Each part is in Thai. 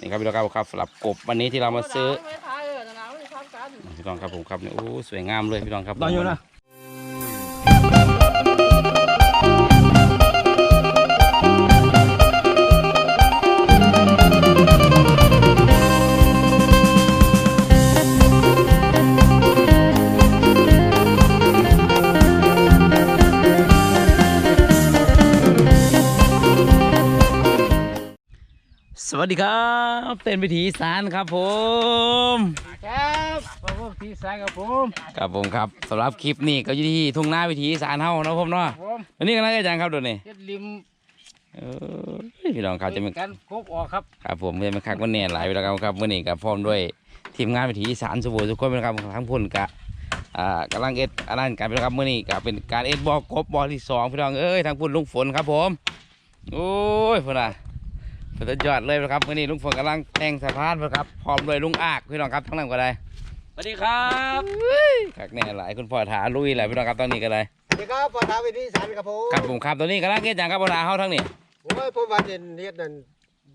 นี่ครับพี่น้องครับครับสำหรับกบวันนี้ที่เรามาซื้อไม่ขายเออหนาวไม่ทำกันพี่น้องครับผมครับนี่โอ้สวยงามเลยพี่น้องครับตอนอยู่นะ วัสดีครับเต้นวิถีอีสานครับผมครับพวกที่สายกับผมครับผมครับสำหรับคลิปนี้ก็อยู่ที่ทุ่งนาวิถีอีสานเฮาเนาะผมเนาะผมวันนี้กันแล้วอาจารย์ครับดูนี่เฮ็ดริมเออพี่น้องครับจะเป็นกันครบออกครับครับผมจะเป็นคักวันนี้หลายเวลาครับวันนี้กับพร้อมด้วยทีมงานวิถีอีสานสบู่ทุกคนนะครับทั้งพุ่นกะอ่ากำลังเอ็ดอันนั้นกันเป็นครับมื่อนี้ก็เป็นการเอ็ดบอกกบบอที่สองพี่น้องเอ้ยทั้งพุ่นลุงฝนครับผมโอ้ยพุ่นอะ สุดยอดเลยนะครับมื่อนี้ลุงฝนกำลังแต่งสะพานพุ่นครับพร้อมด้วยลุงอากพี่น้องครับทั้งนั้นก็ได้สวัสดีครับคักแน่หลายคุณพ่อถาลุยหลายพี่น้องครับตอนนี้ก็ได้สวัสดีครับปอทาวิธีสารครับผมครับผมครับตอนนี้กำลังเอ็ดอย่างครับพ่อถาเฮาทั้งนี้โอ้ยผมว่าเด่นเฮ็ดนั่น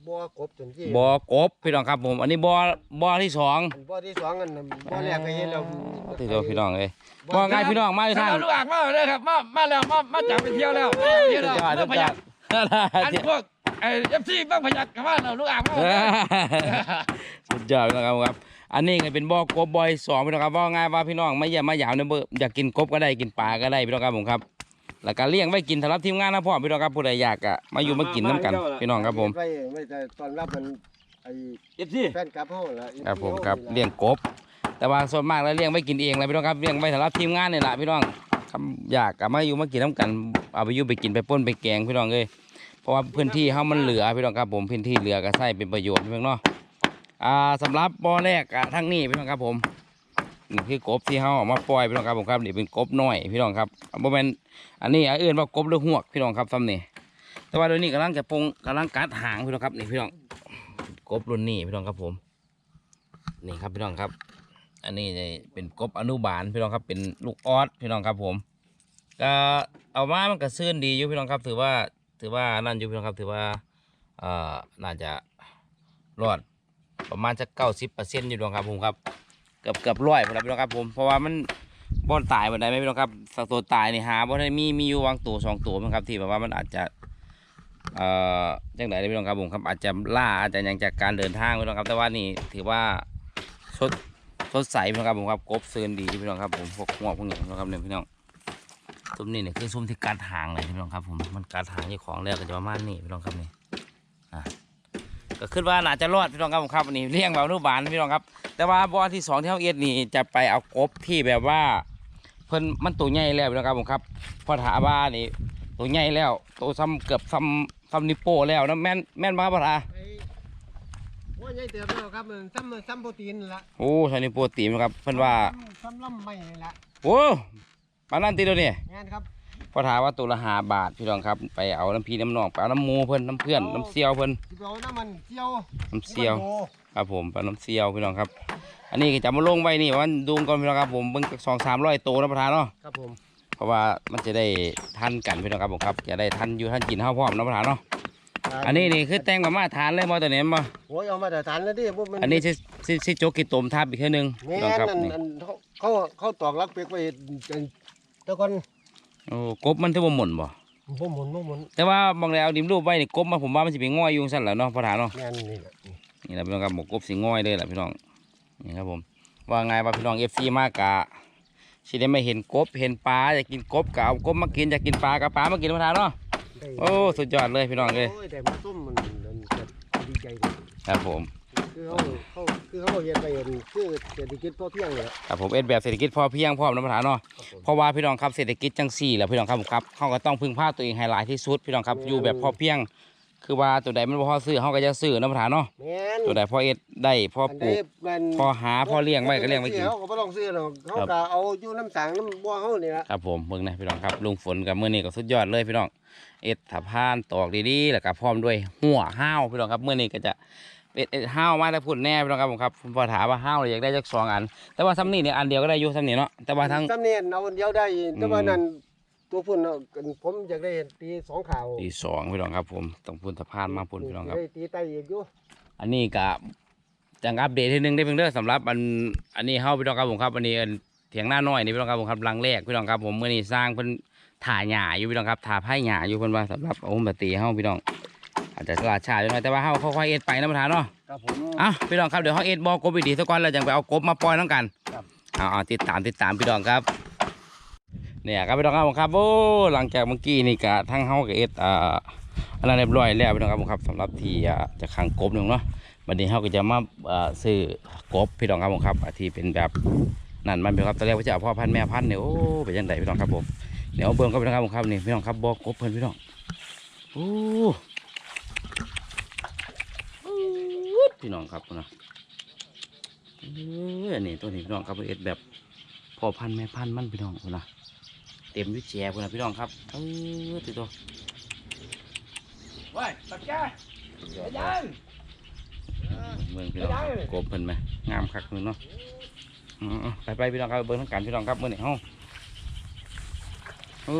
บัวกบจนที่บ่อกบพี่น้องครับผม อันนี้บ่อบ่อที่สองบัวที่สองอันนั้นบัวแรกก็เห็นแล้วที่ตัวพี่น้องเอ้ยบ่อง่ายพี่น้องมาอยู่ทางลูกอ่างมาเลยครับมามาแล้วมามาจากไปเที่ยวแล้วเที่ยวสุดแล้วยอดสุดพยอยัดกอันพวก ไอ้เอฟซีบ้างพยักกับว่าเราลูกอ่างมาสุดยอดนะครับครับ อันนี้ก็เป็นบ่อกบบ่อยสองพี่น้องครับว่าง่ายว่าพี่น้องไม่อย่ามาหยาวเนี่ยเบอร์อยากกินกบก็ได้กินปลาก็ได้พี่น้องครับผมครับ แล้วก็เลี้ยงไว้กินสำหรับทีมงานนะพ่อพี่น้องครับผู้ใดอยากอะมาอยู่มากินน้ำกันพี่น้องครับผมไว้ไว้แต่ตอนรับมันไอ้เอฟซีแฟนกลับเฮาล่ะครับผมครับเลี้ยงกบ แต่ว่าส่วนมากแล้วเลี้ยงไว้กินเองเลยพี่น้องครับเลี้ยงไว้สำหรับทีมงานนี่แหละพี่น้องคำอยากก็มาอยู่มากินน้ำกันเอาไปอยู่ไปกินไปป้นไปแกงพี่น้องเอ้ยเพ ราะว่าพื้นที่เฮามันเหลือพี่น้องครับผมพื้นที่เหลือก็ใช้เป็นประโยชน์พี่น้องเนาะอ่าสำหรับบ่อแรกอะทั้งนี้พี่น้องครับผมนี่คือกบที่เฮาเอามาปล่อยพี่น้องครับผมครับนี่เป็นกบน้อยพี่น้องครับบ่แม่นอันนี้อันอื่นว่ากบหรือหวกพี่น้องครับซ้ำนี่แต่ว่าเดี๋ยวนี้กำลังจะปงกำลังกัดหางพี่น้องครับนี่พี่น้องกบรุ่นนี้พี่น้องครับผม นี่ครับพี่น้องครับ อันนี้เนี่ยเป็นกบอนุบาลพี่น้องครับเป็นลูกออสพี่น้องครับผมก็เอามามันก็ซื่นดีอยู่พี่น้องครับถือว่า ถือว่านั่นอยู่พี่น้องครับถือว่าเอ่อน่าจะรอดประมาณจะเก้าสิบเปอร์เซ็นต์อยู่พี่น้องครับผมครับเกือบเกือบร้อยพี่น้องครับผมเพราะว่ามันบ่อนตายบ่ได้ไหมพี่น้องครับสักตัวตายนี่หาบ่ได้มีมีอยู่วางตัวสองตัวมั้งครับที่แบบว่ามันอาจจะเอ่อจังไดพี่น้องครับผมครับอาจจะล่าอาจจะยังจากการเดินทางพี่น้องครับ แต่ว่านี่ถือว่าสดสดใสพี่น้องครับผมครับกบเซินดีพี่น้องครับผมพวกหัวพวกนี้พี่น้องครับเนี่ยพี่น้อง ซุ้มนี่เนี่ยคือซุ้มที่การหางเลยพี่น้องครับผมมันการหางที่ของแล้วก็จะประมาณนี้พี่น้องครับนี่อะก็คิดว่าน่าจะรอดพี่น้องครับผมครับนี่เลี้ยงแบบอนุบาลพี่น้องครับ แต่ว่าบ่อที่สองที่เขาเอ็ดนี่จะไปเอากบที่แบบว่า เพิ่นมันตัวใหญ่แล้วพี่น้องครับผมครับพอถาว่านี่ตัวใหญ่แล้วตัวซ้ำเกือบซ้ำซ้ำนิวโป้แล้วนะแม่นแม่นมาพอถาไอ้บัวใหญ่เติบแล้วครับมันซ้ำซ้ำโปรตีนล่ะโอ้ใช่นิวโป้ตีมครับเพิ่นว่าซ้ำลำไม่นี่ล่ะโอ้ ปานนั้นตีเดียวนี่งานครับพอถามว่าตัวละหาบาทพี่น้องครับ ไปเอาน้ำพีน้ำนองไปเอาน้ำหมูเพิ่นน้ำเพื่อนน้ำเซียวเพิ่นสิเอาน้ำมันเจียวน้ำเซียวโอ้ครับผมไปน้ำเซียวพี่น้องครับ อันนี้ก็จะมาลงไว้นี่วันดูก่อนพี่น้องครับผมเบิ่งสองสามร้อยตัวนะประธานเนาะครับผมเพราะว่ามันจะได้ทันกันพี่น้องครับผมครับจะได้ทันอยู่ทันกินข้าวพร้อมนะประธานเนาะอันนี้นี่คือแต่งมามาทานเลยมอตัวนี้มาโอ้ยเอามาแต่ฐานแล้วดิพวกมันอันนี้สิสิสิโจกกิตมทับอีกแค่นึงแม่พี่น้องครับนั่นนี่อันเขาเขาเขาตอกลักเปียกไป แตะกอนโอ้กบมันถือว่าหม่นบ่บ่หมุนบ่หมุนแต่ว่าบางแล้วดิมรูปไว้นี่กบมาผมว่ามันจะไปง่อยอยุงสั่นแหละเนาะประธานเนาะงานนี่แหละนี่แหละพี่น้องครับหมกกบสีง่อยเลยแหละพี่น้องนี่ครับผม ว่าไงว่าพี่น้องเอฟซีมากกะสิได้ไม่เห็นกบเห็นปลาอยากกินกบกะเอากบมากินอยากกินปลากับปลามากินมาทานเนาะได้โอ้สุดยอดเลยพี่น้องเลยโอ้ยแต่มาส้มมันมันก็ดีใจเลยครับผมคือเขาเขา คือเขาเห็นไปเห็นคือเศรษฐกิจพอเพียงเนี่ยครับผมเอ็ดแบบเศรษฐกิจพอเพียงพร้อมนะประธานเนาะครับผมเพราะว่าพี่น้องครับเศรษฐกิจจังสี่แหละพี่น้องครับผมครับเขาก็ต้องพึ่งพาตัวเองให้หลายที่สุดพี่น้องครับอยู่แบบพอเพียง คือว่าตัวใดมันบ่พอซื้อเขาก็จะซื้อนะประธานเนาะแม่นตัวใดพอเอ็ดได้พออันปลูนี้กมันพอหาพอเลี้ยงไว้ก็เลี้ยงไว้กินเขาก็บ่ต้องซื้อหรอกเขาครับก็เอาอยู่น้ำสังน้ำบัวเขานี่ละครับผมเบิ่งนะพี่น้องครับลุงฝนกับมื้อนี้ก็สุดยอดเลยพี่น้องเอ็ดถับพานตอกดีๆแล้วก็พร้อมด้วยหัวห้าวพี่น้องครับมื้อนี้ก็จะ เป็ดเอ็ดห้าวมาแต่พูดแน่พี่น้องครับผมครับผมพอถามว่าห้าวเลยอยากได้จักสองอัน แต่ว่าซ้ำนี่เนี่ยอันเดียวก็ได้อยู่ซ้ำนี่เนาะแต่ว่าทั้งซ้ำเนียนเอาอันเดียวได้ แต่ว่าอืมนั่นตัวพุ่นเอาผมอยากได้ตีสองข่าวตีสองพี่น้องครับผมต้องพูนสะพานมาพูนพี่น้องครับ ได้ตีไตอีกอยู่อันนี้ก็จังอัปเดตทีนึงได้เพิ่งเด้อสำหรับอันอันนี้เฮาพี่น้องครับผมครับอันนี้อันเถียงหน้าน้อยนี่พี่น้องครับผมครับหลังแรกพี่น้องครับผมเมื่อนี้สร้างเพิ่นถ่าหญ้าอยู่พี่น้องครับถ่าไผ่หญ้าอยู่เพิ่นว่าสำหรับโอ้มปฏิเฮาพี่น้อง อาจจะลาช้าไปหน่อยแต่ว่าเฮาค่อยๆเอ็ดไปนะประธานเนาะครับผมอะพี่น้องครับเดี๋ยวเฮาเอ็ดบอกกบอีกทีสักก่อนแล้วจังไปเอากบมาปล่อยน้องกันครับเอาเอาติดตามติดตามพี่น้องครับเนี่ยครับพี่น้องครับผมครับโอ้หลังจากเมื่อกี้นี่ก็ทั้งเฮากับเอ็ดอ่าอันนั้นเรียบร้อยแล้วพี่น้องครับผมครับสำหรับที่อ่าจะขังกบหนึ่งเนาะวันนี้เฮาก็จะมาอ่าซื้อกบพี่น้องครับผมครับอ่าที่เป็นแบบนั่นมันเป็นครับตอนแรกว่าจะเอาพ่อพันธุ์แม่พันธุ์เนี่ยโอ้เป็นยังไงพี่น้องครับผมเดี๋ยวเอาเบิ่งครับพี่น้องครับผมครับนี่พี่น้องครับบอกกบเพิ่นพี่น้องโอ้อู้ด พี่น้องครับพุ่นนะเออนี่ตัวนี้พี่น้องครับเอ็ดแบบพ่อพันธุ์แม่พันธุ์มันพี่น้องพุ่นนะเต็มด้วยแจพุ่นนะพี่น้องครับเออติดตัวเว้ยตะแกไปยังเบิ่งพี่น้องครับกบเพิ่นไหมงามคักเลยเนาะอืมๆไปไปพี่น้องครับเบิ่งทั้งการพี่น้องครับเมื่อนี้เฮาโอ้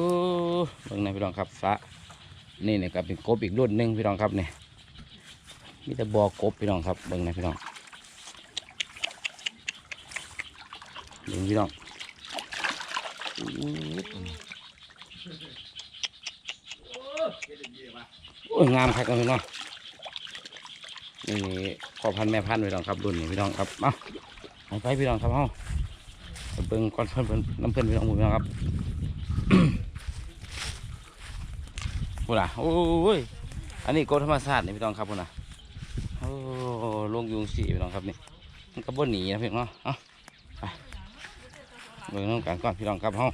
เบิ่งนะพี่น้องครับฟ้านี่เนี่ยก็เป็นกบอีกรุ่นหนึ่งพี่น้องครับเนี่ย มีแต่บ่อกบพี่น้องครับเบิ่งนะพี่น้องเบิ่งพี่น้องโอ้ยงามคักเลยพี่น้องนี่พ่อพันแม่พันพี่น้องครับรุ่นนี้พี่น้องครับมาเอาไปพี่น้องครับเฮาเบิ่งก้อนเพิ่นเพิ่นน้ำเพิ่นพี่น้องพี่น้องครับพูดอะโอ้ยอันนี้โกธรรมศาตร์นี่พี่น้องครับพูดอะ ลงยุงสีพี่น้องครับนี่มันก็บ่หนีนะพี่น้องเนาะเอาไปเบิ่งน้องกันก่อนพี่น้องครับเฮา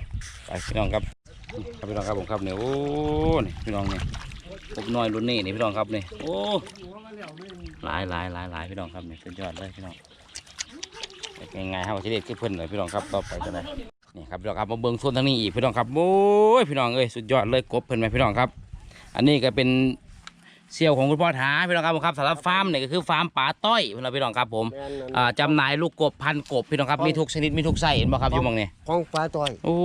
ไปพี่น้องครับครับพี่น้องครับผมครับเนี่ยโอ้นี่พี่น้องเนี่ยผมน้อยรุ่นนี้นี่พี่น้องครับนี่โอ้หลายหลายหลายหลายพี่น้องครับเนี่ยสุดยอดเลยพี่น้องยังไงครับว่าจะเด็ดขึ้นเพิ่นเลยพี่น้องครับต่อไปจะได้นี่ครับพี่น้องครับมาเบิ้งโซนทางนี้อีกพี่น้องครับโอ้ยพี่น้องเอ้ยสุดยอดเลยกบเพิ่นไหมพี่น้องครับ อันนี้ก็เป็น เซี่ยวของคุณพ่อท้าพี่น้องครับผมครับสำหรับฟาร์มเนี่ยก็คือฟาร์มป่าต้อยพี่น้องพี่น้องครับผมแม่นนั่นอ่าจำหน่ายลูกกบพันกบพี่น้องครับมีทุกชนิดมีทุกไส้เห็นบ่ครับอยู่หมองนี่ของปลาต่อยโอ้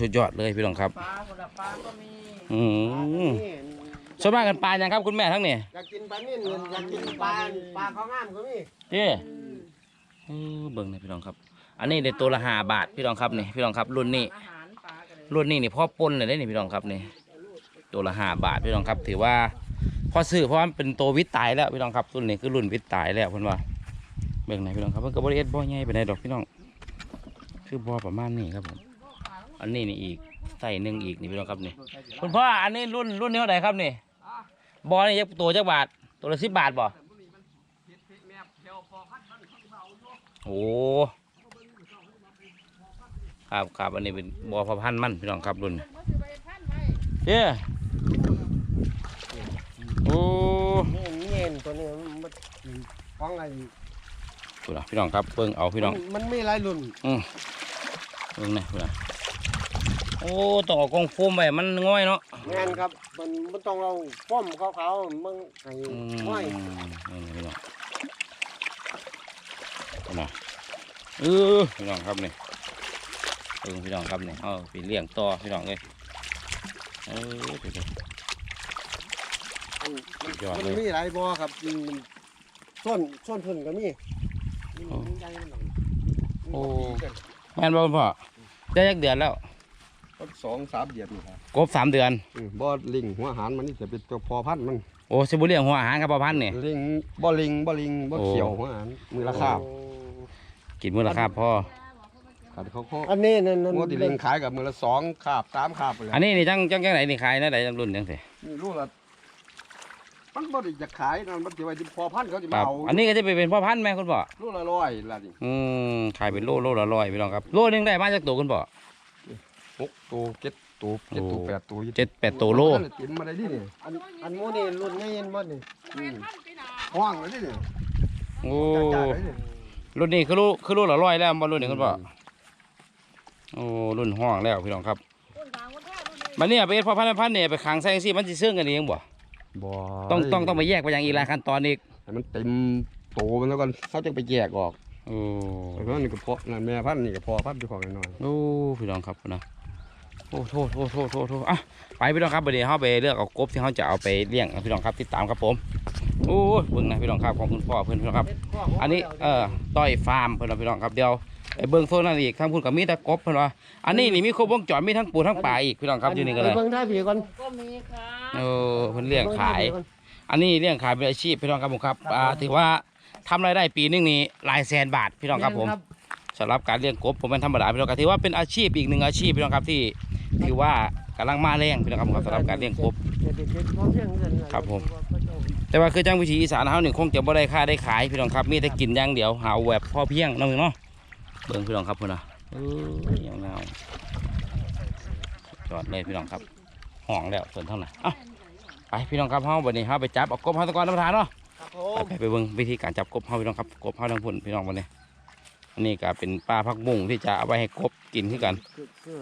สุดยอดเลยพี่น้องครับปลาคนละปลาก็มีอืมส่วนมากกันปลาอย่างครับคุณแม่ทั้งนี่อยากกินปลานิ่นอยากกินปลาปลาข้าวงามก็มีเจ้เออเบิ่งนี่พี่น้องครับ อันนี้เด็ดตัวละห้าบาทพี่น้องครับนี่พี่น้องครับรุ่นนี้อาหารปลากันเลยรุ่นนี้นี่พ่อปนเลยได้นี่พี่น้องครับนี่ตัวละห้าบาทพี่น้องครับ ถือว่า พอซื้อเพราะว่ามันเป็นตัววิตตายแล้วพี่น้องครับรุ่นนี้คือรุ่นวิตตายแล้วเพิ่นว่าเบิ่งไหนพี่น้องครับเพิ่นก็บริเอ็ดบ่อใหญ่ไปไหนดอกพี่น้อง คือบ่อประมาณนี้ครับผมอันนี้นี่อีกใส่หนึ่งอีกนี่พี่น้องครับนี่คุณพ่ออันนี้รุ่นรุ่นนี้เท่าไหร่ครับนี่บ่อนี่ยักตัวจักบาทตัวละสิบบาทบ่โอ้ครับครับอันนี้เป็นบ่อพอพันมันพี่น้องครับรุ่นเย้ โอ้นี่เงินตัวนี้มันของอะไรพี่น้องพี่น้องครับเบิ่งเอาพี่น้อง มันมันมีหลายรุ่นเบิ่งนี่พี่น้องโอ้ต้องเอากองโฟมไว้มันง่อยเนาะงานครับ มันมันต้องเอาป้อมขาวๆมันให้อืมห้อยนี่พี่น้องพี่น้องเออพี่น้องครับนี่เบิ่งพี่น้องครับนี่เอาไปเลี้ยงต่อพี่น้องเลยเออ พี่น้องมันสุดยอดมันเลย มีหลายบ่อครับอืมส่วนส่วนพุ่นก็มีโอ้โอ้ แม่นบ่คุณพ่อได้ยักเดือนแล้วสองสามเดือนนี่ครับกบสามเดือน อืมบ่ลิงหัวอาหารมันนี่จะเป็นตัวพอพันธุ์มันโอ้สิบุเลี้ยงหัวอาหารครับพ่อพันธุ์นี่ ลิงบ่ลิงบ่ลิงบ่โอ้ เขียวหัวอาหารมือละข้าวกินมื้อละครับพ่อขันเขาเขาอันนี้นั่นนั่นที่ลิงขายกับมือละสองขาบสามขาบไปเลยอันนี้นี่จังจังจังไหนนี่ขายนะไหนจังรุ่นจังสินี่รู้ละ มันบ่ได้จะขายนั่นมันสิไว้ที่พอพันธุ์เขาจะคมารับ เอาอันนี้ก็จะไปเป็นพ่อพันธุ์ไหมคุณพ่อรู้ละร้อยละนี่อืมขายเป็นโลโลละร้อยพี่น้องครับ โลหนึงได้มาจากตัวคุณพ่อ หกตัวเจ็ดตัวเจ็ดตัวโอ้ แปดตัวอยู่เจ็ดแปดตัวโล มันติมมาได้ดินี่อันอันหมูนี่รุ่นนี้เห็นบ่นี่เป็นพันปีนาห้องเลยดินี่โอ้จ้าๆเลยนี่รุ่นนี้คือโลคือโลละร้อยแล้วบ่รุ่นนี้คุณพ่อ โอ้รุ่นห้องแล้วพี่น้องครับคนต่างคนแท้รุ่นนี้มันเนี่ยไปเฮ็ดพ่อพันธุ์แม่พันธุ์เนี่ยไปขังใส่จังซี่มันสิเชื่องกันเองบ่ บ่ต้องต้องต้องไปแยกไปอย่างอีกหลายขั้นตอนอีกให้มันเต็มโตมันแล้วก็เขาจะไปแยกออกโอ้เพราะนี่ก็พอนั่นแม่พันธุ์นี่ก็พอพันธุ์อยู่ของน้อยโอ้พี่น้องครับนะโอ้โทษโทษโทษโทษโทษอะไปพี่น้องครับเดี๋ยวเราไปเลือกเอากบที่เขาจะเอาไปเลี้ยงนะพี่น้องครับติดตามครับผมโอ้ยเบิ่งนะพี่น้องครับของคุณพ่อเพื่อนพี่น้องครับ อันนี้เอ่อต้อยฟาร์มเพื่อนว่าพี่น้องครับเดี๋ยว ไปเบิ่งโซนนั่นอีกทั้งพุ่นกับมีแตะกบเพื่อนว่าอันนี้นี่มีครบวงจรมีทั้งปูทั้งปลาอีกพี่น้องครับอยู่นี่ก็เลยเบิ่งท่าผีก่อนก็มีค่ะเออเพิ่นเลี้ยงขาย อันนี้เลี้ยงขายเป็นอาชีพพี่น้องครับผมครับอ่าถือว่าทำรายได้ปีหนึงนี่หลายแสนบาทพี่น้องครับผมสำหรับการเลี้ยงกบผมเป็นธรรมดาพี่น้องครับถือว่าเป็นอาชีพอีกหนึ่งอาชีพพี่น้องครับที่ถือว่ากำลังมาแรงพี่น้องครับผมครับสำหรับการเลี้ยงกบครับผม แต่ว่าคือจังวิถีอีสานเฮานี่คงจะบ่ได้ค่าได้ขายพี่น้องครับมีแต่กินอย่างเดียวหาแบบพอเพียงเน้องเนาะ เบิ่งพี่น้องครับพุ่นน่ะเออยังเงาจอดเลยพี่น้องครับห้องแล้วเพิ่นเท่าไหร่เอ้าไปพี่น้องครับเฮาบัดนี้เฮาไปจับเอากบเฮาตะกอนท่านประธานเนาะครับผไปมไปไปเบิ่งวิธีการจับกบเฮาพี่น้องครับกบเฮาทั้งพุ่นพี่น้องบัดนี้อันนี้ก็เป็นปลาพักบุ้งที่จะเอาไว้ให้กบกินคือกัน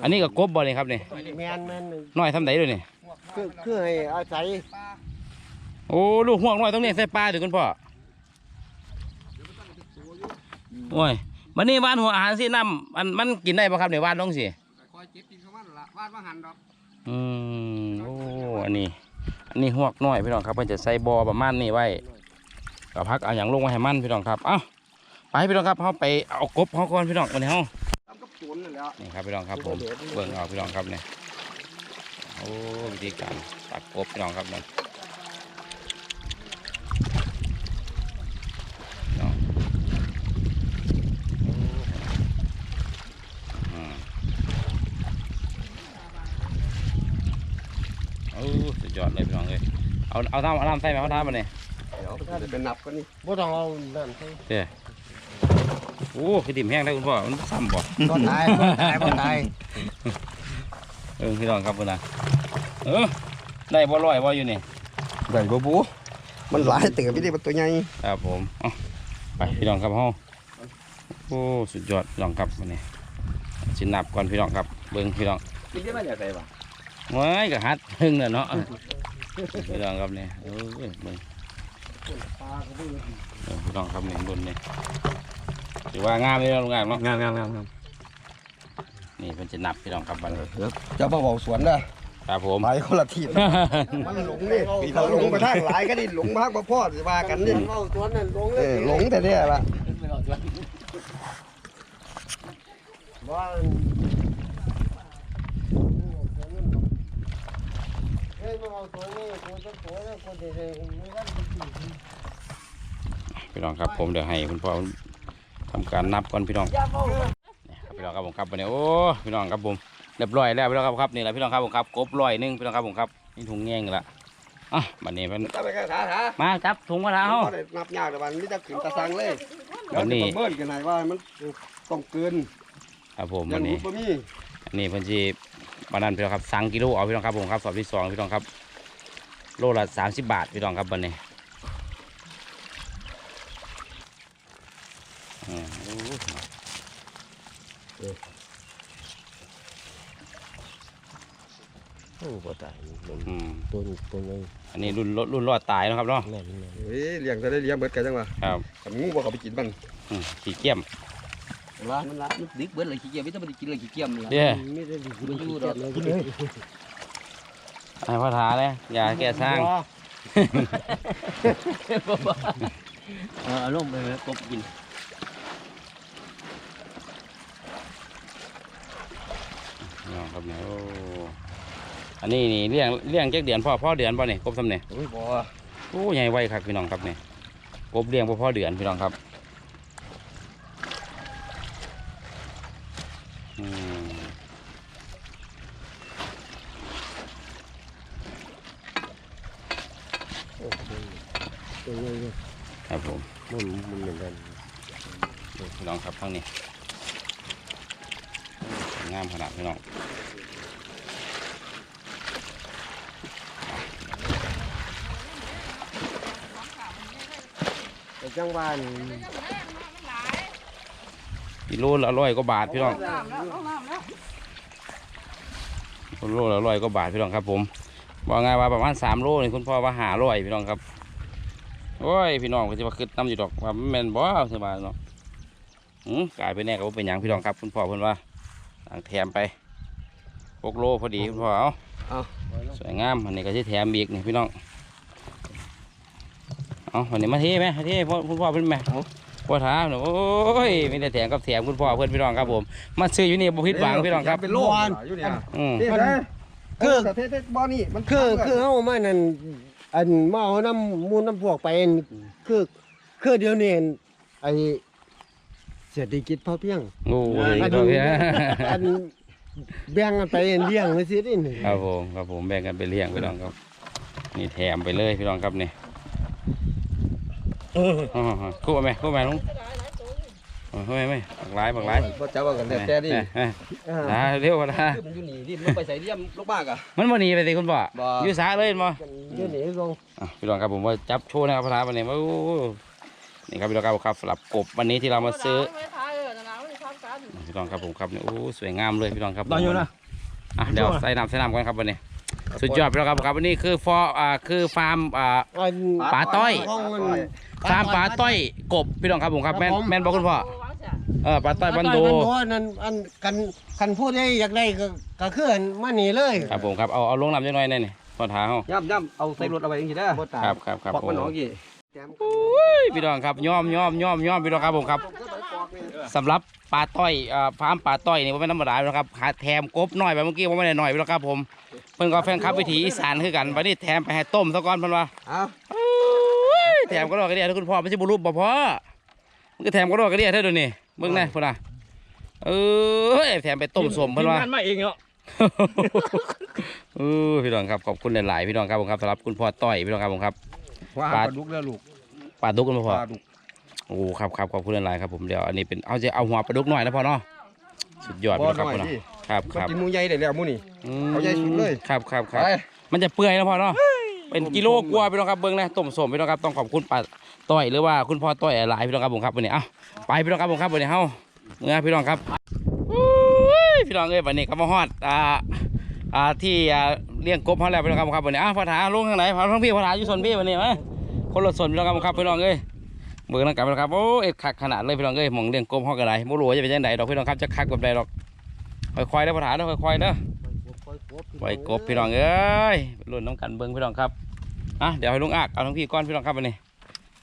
อันนี้ก็กบบ่นี่ครับนี่แมนแมนน้อยทำไดด้วยนี่คือคือให้อาศัยโอ้ลูกห่วงน้อยต้องเลี้ยงใส่ปลาถึงคุณพ่อโอ้ย มันนี่วานหัวอาหารสิน้ำมันมันกินได้ปะครับเนี่ยวานลงสิคอยเก็บกินข้าวมันละวาดว่าหันดอกอืมโอ้อันนี้ อันนี้หวกน้อยพี่น้องครับเพิ่นจะใส่บอประมาณนี้ไว้ก็พักเอาอย่างลงไว้ให้มันพี่น้องครับเอ้าไปพี่น้องครับเขาไปเอากบเขาก่อนพี่น้องวันนี้เฮาทำกับศูนย์นั่นแหละนี่ครับพี่น้องครับผมเบิ่งเอาพี่น้องครับเนี่ยโอ้วิธีการตักกบพี่น้องครับนั่นพี่น้องอืมโอ้สุดยอดเลยพี่น้อง เลยเอาเอาท่าเอาท่าใส่ไหมเอาท่ามาเนี่ยเดี๋ยวจะเป็นนับกันนี่บ่ต้องเอานั่นใส่เด้อโอ้คือดิ่มแห้งได้คุณพ่อมันซ้ำบ่บ่ตายบ่ตายบ่ตายเออพี่น้องครับพุ่นนะเออได้บ่ร้อยบ่อยู่นี่ได้บ่บูมันหลายเติบพี่ได้มันตัวใหญ่ครับผมเอาไปพี่น้องครับเฮาโอ้สุดยอดพี่น้องครับวันนี้สินับก่อนพี่น้องครับเบิ่งพี่น้องกินได้มาจากไหนวะว้ายก็หัดเพิ่งน่ะเนาะ พี่น้องครับนี่เอ้ยเบิ่งเออพี่น้องครับนี่บนนี่ถือว่างามเลยเนาะลุงงามเนาะงามงามงามงามนี่เพิ่นจะนับพี่น้องครับบัดนี้จะมาบอกสวนเด้อครับผม ไปคนละทีมันหลงนี่เขาหลงไปทางหลายก็ดิหลงมากบ่พอสิว่ากันนี่เอาตัวนั้นลงเลเอยอหลงแต่เนี่ยล่ะบ่เฮ้ยมาเอาตัวนี้ตัวตัวตัวแล้วคนเดียวมีกันเป็นสี่ พี่น้องครับผมเดี๋ยวให้คุณพ่อทำการนับก่อนพี่น้องอย่าเมาพี่น้องครับผมครับวันนี้โอ้พี่น้องครับผมเรียบร้อยแล้วพี่น้องครับครับนี่แหละพี่น้องครับผมครับกบร้อยหนึงพี่น้องครับผมครับนี่ถุงแง่งละอะบัดนี้เพิ่นถ้าไปกระถาถามาจับถุงมาแล้วเขาได้นับยากแต่วันนี้จะขึ้นตะสังเลยวันนี้เดี๋ยวจะประเมินกันไหนว่ามันต้องเกินครับผมยัวังนรู้นี้บ่มีอันนี้เพิ่นจีบันนั้นพี่น้องครับสั่งกิโลเอาพี่น้องครับผมครับสอบที่สองพี่น้องครับ โลละสามสิบบาทพี่น้องครับวันนี้อืมโอ้โอ้บ่ตายอืมตัวนี้ตัวนี้อันนี้รุ่นรรุ่นรอดตายเนาะครับเนาะแม่นแม่นเฮ้ยเลี้ยงจะได้เลี้ยงเบิดกันจังวะครับแต่งูบ่เขาไปกินมันอืมขี้เกียมร้านมันร้านมันดิกเบิดเลยขี้เกียจไม่ต้องไปกินเลยขี้เกียจเลยเด้อมีแต่ดิมันอยู่ดอก เลยกินเลยให้พ่อทาเลยอย่าแก่สร้างเออลงไปกบกินพี่น้องครับเนี่ยโอ้อันนี้นี่เลี้ยงเลี้ยงจักเดือนพ่อพ่อเดือนป่ะเนี่ยกบทำเนี่ยโอ้ยบ่โอ้ใหญ่ไวครับพี่น้องครับเนี่ยกบเลี้ยงพ่อพ่อเดือนพี่น้องครับอืม ตัวนี้ ครับผม มันมันเหมือนกัน ดู พี่น้องครับทั้งนี้สวยงามขนาดพี่น้องแต่จังหวะนี่กิโลละร้อยกว่าบาทพี่น้องน้ำแล้วเอาน้ำแล้วโลละร้อยกว่าบาทพี่น้องครับ ผมบอกไงายว่าประมาณสามโลนี่คุณพ่อว่าหาร้อยพี่น้องครับโอ้ยพี่น้องก็จะมาขึ้นน้ำอยู่ดอกว่าแม่นบ่สบายเนาะอืม กลายไปแน่ก็บ่เป็นหยังพี่น้องครับ คุณพ่อเพิ่นว่าต่างแถมไปหกโลพอดีคุณพ่อเอาสวยงามอันนี้ก็จะแถมอีกนี่พี่น้องเอาวันนี้มาเที่ไหมมาเที่พ่อคุณพ่อเพิ่นไหมพ่อถามหนูโอ้ยมีแต่แถมกับแถมคุณพ่อเพื่อนพี่น้องครับผม มาซื้ออยู่นี่บ่ผิดหวังพี่น้องครับเป็นโลกอยู่เนี่ยอืมนี่นะคือประเทศบ่อนี่มันคือคือเฮามานั่นอันมาเอาน้ำมูลน้ำพวกไปนั่นคือคือเดี๋ยวนี้ไอ้ เศรษฐกิจพอเพียงโอ้ยอันตัวนี้เนี้ยอันแบ่งกันไปเลี้ยงไว้สินี่ครับผมครับผมแบ่งกันไปเลี้ยงพี่น้องครับ นี่แถมไปเลยพี่น้องครับนี่อ๋อคู่ไปไหมคู่ไปไหมลุงเอาคู่ไปไหมบักหลายบักหลายบ่จะว่ากันแต่แต่ดิเอ้ยเอ้ยอ่าอ่าเร็วกว่านะคือมันอยู่นี่ดิมันไปใส่เลี่ยมลูกบ้ากอะมันบ่หนีไปสิคุณพ่อบ่อยู่สาเลยเห็นบ่เดี๋ยวนี้ลงอะพี่น้องครับผมว่าจับโชว์นะครับพระธาวันนี้โอ้โห นี่ครับพี่น้องครับครับสำหรับกบวันนี้ที่เรามาซื้อไม่ทายเออหนาวไม่ทำกันพี่น้องครับผมครับนี่โอ้สวยงามเลยพี่น้องครับตอนอยู่นะอะเดี๋ยวใส่น้ำใส่น้ำกันครับวันนี้สุดยอดพี่น้องครับครับวันนี้คือฟออ่าคือฟาร์มอ่าอันปลาต้อยห้องมันฟาร์มปลาต้อยกบพี่น้องครับผมครับแม่นครับผมแม่นบอกคุณพ่อโอ้วางเสียเออปลาต้อยบันโดปลาต้อยนั่นอันกันกันพูดได้อยากได้ก็ก็คืออันมานี่เลยครับผมครับเอาเอาลงน้ำจังหน่อยหน่อยนี่พอท้าเฮาย่ำย่ำเอาใส่รถเอาไว้อย่างนี้เด้อบ่ตายครับครับครับปอกมันหน องกี่โอ้ยพี่น้องครับย่อมย่อมย่อมย่อมพี่น้องครับผมครับสำหรับปลาต้อยเอ่อฟาร์มปลาต้อยนี่ผมเป็นธรรมดาอยู่แล้วครับหาแถมกบหน่อยไปเมื่อกี้ผมไม่ได้หน่อยไปแล้วครับผมเพิ่นก็แฟนคลับวิถีอีสานคือกันวันนี้แถมไปให้ต้มซะก่อนเพิ่นว่าเอาโอ้ยแถมก็รอกระเดียถ้าคุณพ่อไม่ใช่บุรุษบ่พ่อมันก็แถมก็รอกระเดียเท่าเดี๋ยวนี้เบิ่งแน่พุ่นน่ะเออแถมไปต้มสมเพิ่นว่าทีงานมาเองเนาะเออพี่น้องครับขอบคุณหลายๆพี่น้องครับผมครับสำหรับคุณพ่อต้อยพี่น้องครับผมครับว่า ปลาปลาดุกแล้วลูกปลาดุกกันบ่ปพ่อลาดุกโอ้ครับครับขอบคุณหลายๆครับผมเดี๋ยวอันนี้เป็นเอาจะเอาหัวปลาดุกหน่อยนะพ่อเนาะสุดยอดบ่พี่น้องหครับน่อยพ่อเนาะดิครับก็ครับกินหมูใหญ่ได้แล้วหมูนี่มเอาใหญ่สุดเลยครับครับครับไปมันจะเปื่อยนะพ่อเนาะเป็นกิโลกว่าพี่น้องครับเบิ้งนะต้มสมพี่น้องครับต้องขอบคุณป้าต้อยหรือว่าคุณพ่อต้อยหลายพี่น้องครับผมครับวันนี้เอ้าไปพี่น้องครับผมครับวันนี้เฮาเมื่อพี่น้องครับอุ้ยพี่น้องเอ้ยวันนี้ก็มาฮอดอ่าอ่าที่อ่าเลี้ยงกบเขาแล้วพี่น้องครับผมครับวันนี้อ้าวพ่อถาลงทางไหนพ่อทั้งพี่พ่อถาอยู่ส่วนพี่วันนี้มา คนละส่วนพี่น้องครับผมครับพี่น้องเอ้ยเบิ่งนังกันพี่น้องครับโอ้เอ็ดคักขนาดเลยพี่น้องเอ้ยหมองเลี้ยงกบเฮากันไรบ่รู้ว่าจะเป็นจังไดดอกพี่น้องครับจะคักแบบใดดอกค่อยๆเด้อพ่อถาเด้อค่อยๆเด้อไว้กบพี่น้องเอ้ยรุ่นน้ำกันเบิ้งพี่น้องครับอะเดี๋ยวให้ลุงอักเอาทั้งพี่ก้อนพี่น้องครับวันนี้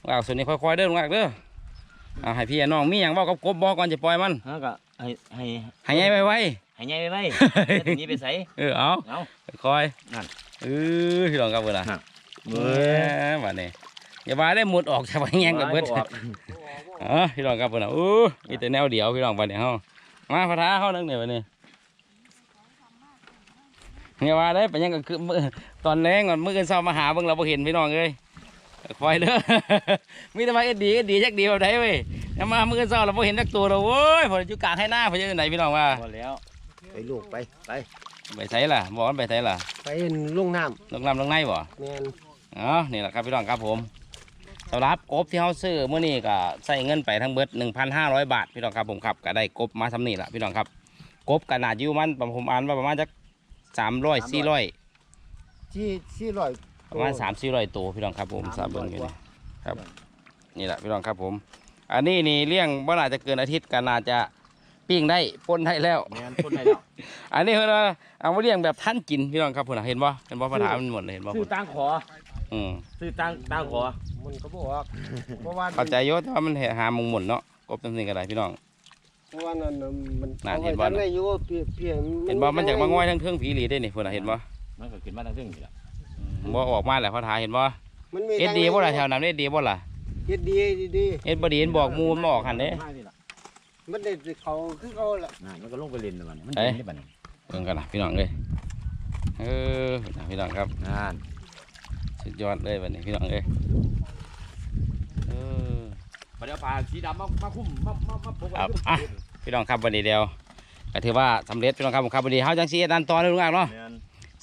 ลุงอักส่วนนี้ค่อยๆเด้อลุงอักเด้ออ่าให้พี่น้องมีอย่างบอกกับกบบอกก่อนจะปล่อยมันฮะก็ให้ให้ให้ใหญ่ไว้ให้ใหญ่ไปไว้แล้วทีนี้ไปใส่ๆเออเอาเอาค่อยนั่นเออพี่น้องครับเวลานั่นเบ้อวันนี้ อย่าว่าได้หมดออกจากไปแย่งกับเบิดบ่ออกอ๋อพี่น้องครับเวลาโอ้มีแต่แนวเดียวพี่น้องวันนี้เฮามาพระท้าเฮานั่งเนี่ยวันนี้อย่าว่าได้ไปยังก็คือมื้อตอนแรงก่อนมื้อกันเช้ามาหาเบิ่งเราบ่เห็นพี่น้องเอ้ยคอยเด้อมีแต่ว่าเอ็ดดีเอ็ดดีจักดีแบบไหนเว้ยยังมาเมื่อเช้าเราบ่เห็นจักตัวเราโว้ยพออยู่กลางให้หน้าพอจะไหนพี่น้องว่าพอแล้วไปลูกไปไปไปไสล่ะบอกมันไปไสล่ะไปลงน้ลงน้ำลงในบ่ำแม่นอ๋อนี่แหละครับพี่น้องครับผม สำหรับกบที่เฮาซื้อมื้อนี้ก็ใส่เงินไปทั้งเบิด1,500 บาทพี่น้องครับผมครับก็ได้กบมาทำนี่ล่ะพี่น้องครับกบขนาดอยู่มันผมอ่านว่าประมาณจัก300 400ที่ที่ร้อยประมาณ3 400ตัวพี่น้องครับผมทราบเบิ่งอยู่นี่ครับนี่แหละพี่น้องครับผม อันนี้นี่เลี้ยงว่าน่าจะเกินอาทิตย์ก็น่าจะปิ้งได้ป่นได้แล้วแม่นคนได้แล้วอันนี้เพิ่นว่าเอามาเลี้ยงแบบท่านกินพี่น้องครับพุ่นน่ะเห็นบ่เห็นบ่ปัญหามันหมดเลยเห็นบ่ซื้อพุ่นตังขอ อืมซื้อตังตังขอมันก็บอกเพราะว่าเข้าใจอยู่แต่ว่ามันหามุงหมุนเนาะกบจังซี่ก็ได้พี่น้อง เพราะว่านั่นน่ะมันน่าเห็นบ่อาไว้ทำได้อยู่เพียเพียเห็นบ่มันจากมาง่อยทั้งเครื่องผีหลีได้นี่พุ่นน่ะเห็นบ่มันก็ขึ้นมาทางซึ่งนี่แหละบ่ออกมาแล้วพอทาเห็นบ่มันมีเอ็ดดีบ่ล่ะแถวนั้นเอ็ดดีบ่ล่ะเอ็ดดีดีเอ็ดบ่ดีเห็นบอกหมูมันมาออกหั่นเด้มานี่ล่ะมันได้เขาคือเขาละนั่นมันก็ลงไปเล่นแล้วมันมันเอ้ย เล่นได้บัดนี้เบิ่งกันนะพี่น้องเอ้ยเออพี่น้องครับ นั่น สุดยอดเลยบัดนี้พี่น้องเอ้ยเออบัดเดี๋ยวปลาสีดำมามาคุ้มมามามาปกไว้ครับอะพี่น้องครับวันนี้เดียวก็ถือว่าสำเร็จพี่น้องครับผมครับวันนี้เฮาจังสิเฮ็ดอันต่อเลยลุงอ่างเนาะแม่น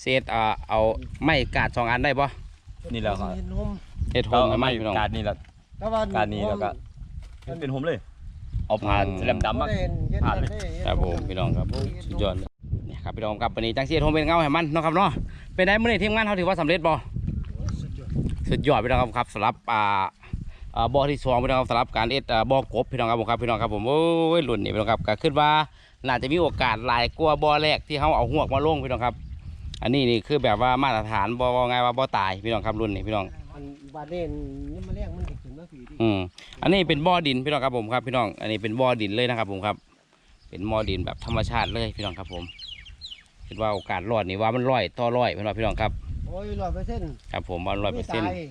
เศษอ่าเอาไม้กาดสองอันได้บ่นี่แหละครับเห็นนมเฮ็ดโฮมให้มันพี่น้องการนี่แหละแต่ว่าการนี้แล้วก็มันเป็นผมเลยเอาผ่านแสลมดำมาบ่ได้เห็นเฮ็ดผ่านเลยได้เห็นครับผมพี่น้องครับสุดยอดเลยนี่ครับพี่น้องครับวันนี้จังสิเฮ็ดโฮมเป็นเงาให้มันเนาะครับเนาะเป็นได้มื้อนี้ทีมงานเฮาถือว่าสำเร็จบ่ สุดยอดพี่น้องครับครับสำหรับอ่าอ่าบ่อที่สองพี่น้องครับสำหรับการเอ็ดอ่าบ่อกบพี่น้องครับผมครับพี่น้องครับผมโอ้ยรุ่นนี้พี่น้องครับก็คิดว่าน่าจะมีโอกาสหลายกว่าบ่อแรกที่เฮาเอาหวกมาลงพี่น้องครับ อันนี้นี่คือแบบว่ามาตรฐานบ่ว่าไงว่าบ่ตายพี่น้องครับรุ่นนี้พี่น้องวอันบาดเด่นนี่มาเลี้ยงมันสิขึ้นมาผีดิอืมอันนี้เป็นบ่อดินพี่น้องครับผมครับพี่น้อง อันนี้เป็นบ่อดินเลยนะครับผมครับ เป็นบ่อดินแบบธรรมชาติเลยพี่น้องครับผมคิดว่าโอกาสรอดนี่ว่ามันร้อยต่อร้อยพี่น้องพี่น้องครับโอ้ยร้อยเปอร์เซ็นต์ครับผมว่าร้อยเปอร์เซ็นต์ไม่ตาย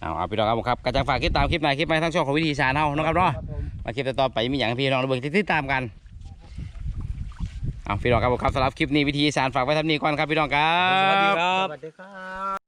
เอาเอาพี่น้องครับผมครับกระจังฝากคลิปตามคลิปไหนคลิปไหนทั้งช่องของวิธีสารเฮานะครับเนาะครับผมมาคลิปต่อๆไปมีอย่างให้พี่น้องระเบิดติดตามกันเอาพี่น้องครับผมครับสำหรับคลิปนี้วิธีสารฝากไว้ทำนี้ก่อนครับพี่น้องครับสวัสดีครับสวัสดีครับ